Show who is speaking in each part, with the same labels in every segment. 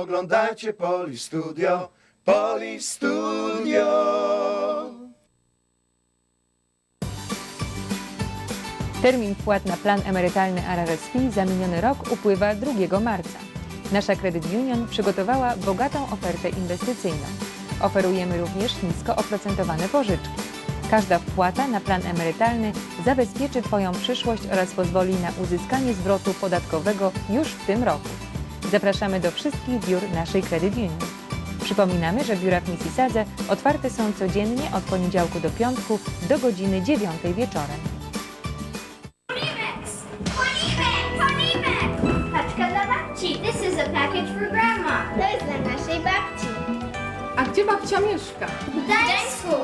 Speaker 1: Oglądajcie Poli Studio, Poli Studio.
Speaker 2: Termin wpłat na plan emerytalny RRSP za miniony rok upływa 2 marca. Nasza Credit Union przygotowała bogatą ofertę inwestycyjną. Oferujemy również nisko oprocentowane pożyczki. Każda wpłata na plan emerytalny zabezpieczy Twoją przyszłość oraz pozwoli na uzyskanie zwrotu podatkowego już w tym roku. Zapraszamy do wszystkich biur naszej Credit Union. Przypominamy, że biura w Mississadze otwarte są codziennie od poniedziałku do piątku do godziny 9 wieczorem.
Speaker 3: Ponimex! Ponimex! Ponimex! Paczka dla babci. This is a package for grandma. To jest dla naszej babci.
Speaker 4: A gdzie babcia mieszka?
Speaker 3: W Gdańsku.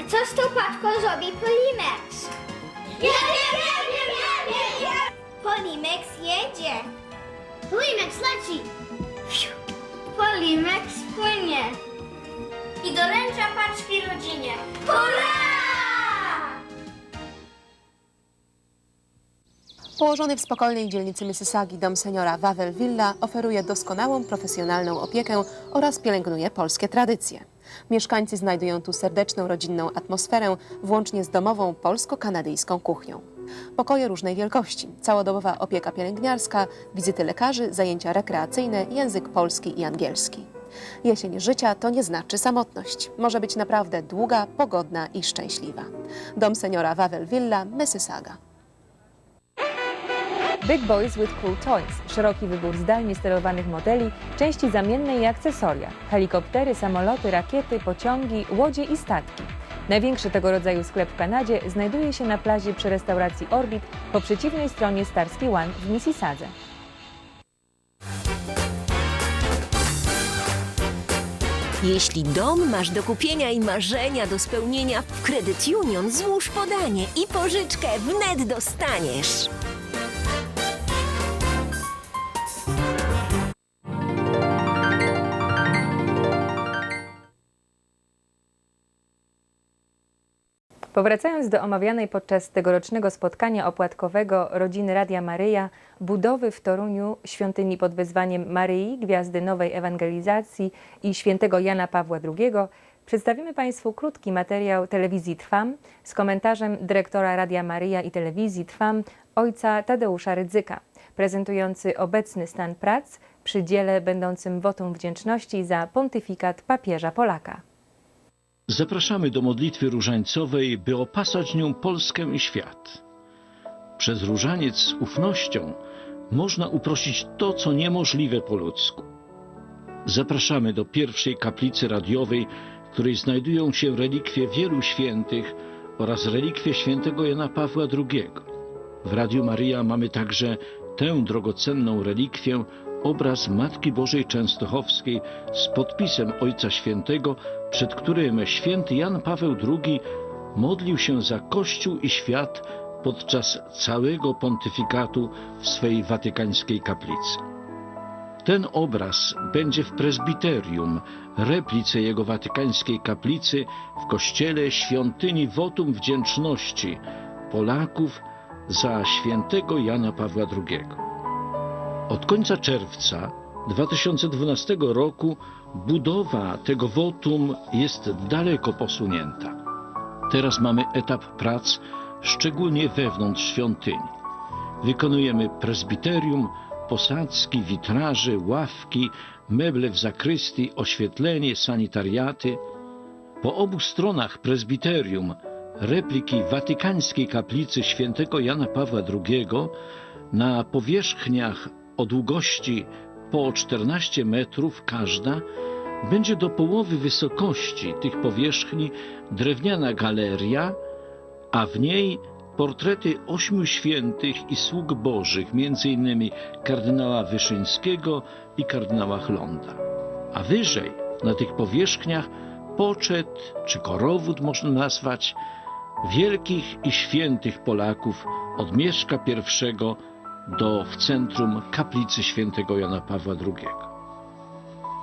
Speaker 3: A co z tą paczką zrobi Polimex? Ja wiem, wiem, wiem, wiem. Polimex jedzie. Polimex leci. Fiu. Polimex płynie. I doręcza paczki rodzinie. Hurra!
Speaker 5: Położony w spokojnej dzielnicy Mississaugi dom seniora Wawel Villa oferuje doskonałą profesjonalną opiekę oraz pielęgnuje polskie tradycje. Mieszkańcy znajdują tu serdeczną rodzinną atmosferę, włącznie z domową polsko-kanadyjską kuchnią. Pokoje różnej wielkości, całodobowa opieka pielęgniarska, wizyty lekarzy, zajęcia rekreacyjne, język polski i angielski. Jesień życia to nie znaczy samotność. Może być naprawdę długa, pogodna i szczęśliwa. Dom seniora Wawel Villa, Mississauga.
Speaker 2: Big Boys with Cool Toys. Szeroki wybór zdalnie sterowanych modeli, części zamienne i akcesoria. Helikoptery, samoloty, rakiety, pociągi, łodzie i statki. Największy tego rodzaju sklep w Kanadzie znajduje się na plaży przy restauracji Orbit po przeciwnej stronie Starsky One w Mississadze.
Speaker 6: Jeśli dom masz do kupienia i marzenia do spełnienia, w Credit Union złóż podanie i pożyczkę wnet dostaniesz.
Speaker 2: Powracając do omawianej podczas tegorocznego spotkania opłatkowego rodziny Radia Maryja budowy w Toruniu świątyni pod wezwaniem Maryi, Gwiazdy Nowej Ewangelizacji i świętego Jana Pawła II, przedstawimy Państwu krótki materiał telewizji Trwam z komentarzem dyrektora Radia Maryja i telewizji Trwam ojca Tadeusza Rydzyka, prezentujący obecny stan prac przy dziele będącym wotum wdzięczności za pontyfikat papieża Polaka.
Speaker 7: Zapraszamy do modlitwy różańcowej, by opasać nią Polskę i świat. Przez różaniec z ufnością można uprosić to, co niemożliwe po ludzku. Zapraszamy do pierwszej kaplicy radiowej, w której znajdują się relikwie wielu świętych oraz relikwie świętego Jana Pawła II. W Radiu Maryja mamy także tę drogocenną relikwię, obraz Matki Bożej Częstochowskiej z podpisem Ojca Świętego, przed którym święty Jan Paweł II modlił się za Kościół i świat podczas całego pontyfikatu w swej watykańskiej kaplicy. Ten obraz będzie w prezbiterium, replice jego watykańskiej kaplicy w kościele świątyni wotum wdzięczności Polaków za świętego Jana Pawła II. Od końca czerwca 2012 roku budowa tego wotum jest daleko posunięta. Teraz mamy etap prac, szczególnie wewnątrz świątyni. Wykonujemy prezbiterium, posadzki, witraże, ławki, meble w zakrystii, oświetlenie, sanitariaty. Po obu stronach prezbiterium repliki watykańskiej kaplicy świętego Jana Pawła II na powierzchniach o długości po 14 metrów każda będzie do połowy wysokości tych powierzchni drewniana galeria, a w niej portrety ośmiu świętych i sług bożych, innymi kardynała Wyszyńskiego i kardynała Chlonda. A wyżej, na tych powierzchniach, poczet czy korowód można nazwać wielkich i świętych Polaków od Mieszka I do w centrum kaplicy świętego Jana Pawła II.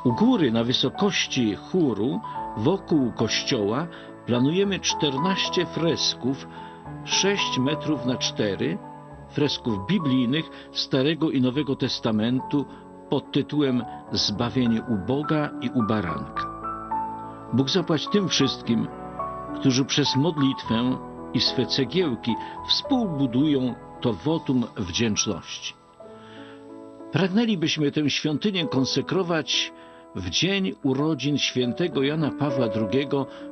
Speaker 7: U góry na wysokości chóru wokół kościoła planujemy 14 fresków 6 metrów na 4 fresków biblijnych Starego i Nowego Testamentu pod tytułem Zbawienie uboga i ubaranka. Bóg zapłać tym wszystkim, którzy przez modlitwę i swe cegiełki współbudują to wotum wdzięczności. Pragnęlibyśmy tę świątynię konsekrować w dzień urodzin świętego Jana Pawła II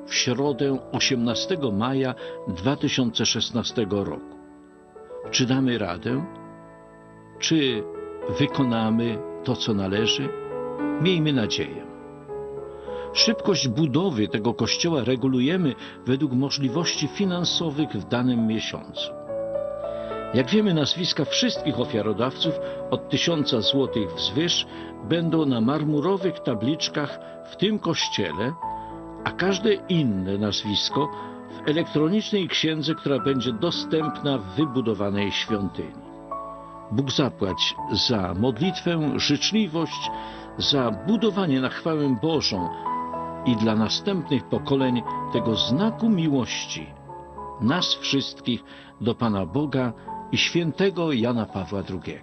Speaker 7: w środę 18 maja 2016 roku. Czy damy radę? Czy wykonamy to, co należy? Miejmy nadzieję. Szybkość budowy tego kościoła regulujemy według możliwości finansowych w danym miesiącu. Jak wiemy, nazwiska wszystkich ofiarodawców od tysiąca złotych wzwyż będą na marmurowych tabliczkach w tym kościele, a każde inne nazwisko w elektronicznej księdze, która będzie dostępna w wybudowanej świątyni. Bóg zapłać za modlitwę, życzliwość, za budowanie na chwałę Bożą i dla następnych pokoleń tego znaku miłości, nas wszystkich do Pana Boga i świętego Jana Pawła II.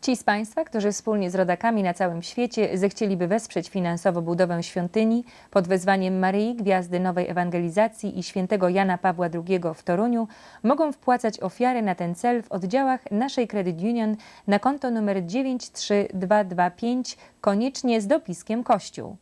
Speaker 2: Ci z Państwa, którzy wspólnie z rodakami na całym świecie zechcieliby wesprzeć finansowo budowę świątyni pod wezwaniem Maryi Gwiazdy Nowej Ewangelizacji i świętego Jana Pawła II w Toruniu, mogą wpłacać ofiary na ten cel w oddziałach naszej Credit Union na konto numer 93225, koniecznie z dopiskiem Kościół.